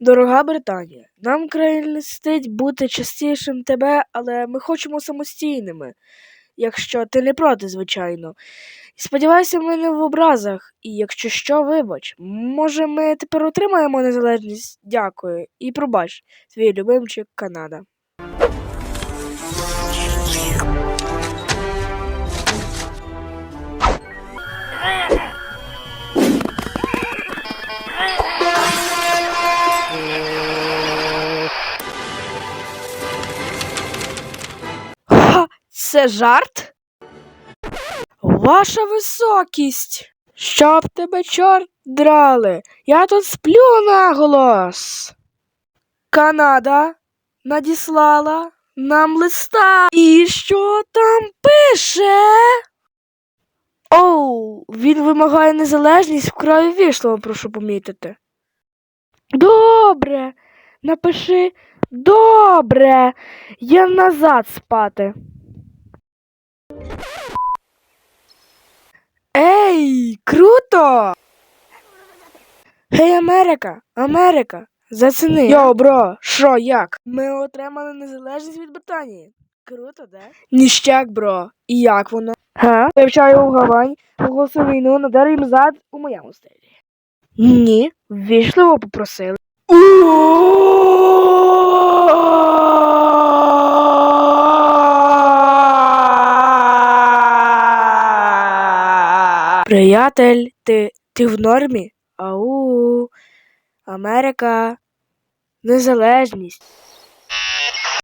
Дорога Британія, нам край листить бути частішим тебе, але ми хочемо самостійними, якщо ти не проти, звичайно. Сподіваюся, ми не в образах, і якщо що, вибач. Може, ми тепер отримаємо незалежність? Дякую. І пробач, твій любимчик Канада. Це жарт? Ваша високість. Щоб тебе чорт драли. Я тут сплю наголос. Канада надіслала нам листа. І що там пише? Оу, він вимагає незалежність вкрай ввічливо, прошу помітити. Добре, напиши добре. Я назад спати. Круто! Гей, Америка, Америка, заціни. Йо, бро, що, як? Ми отримали незалежність від Британії. Круто, да? Ніщак, бро. І як воно? Га? Вивчаю у Гавань, оголосив війну, надар їм зад у моєму стилі. Ні, ввічливо попросили. Приятель, ти, ти в нормі? Ау, Америка, незалежність.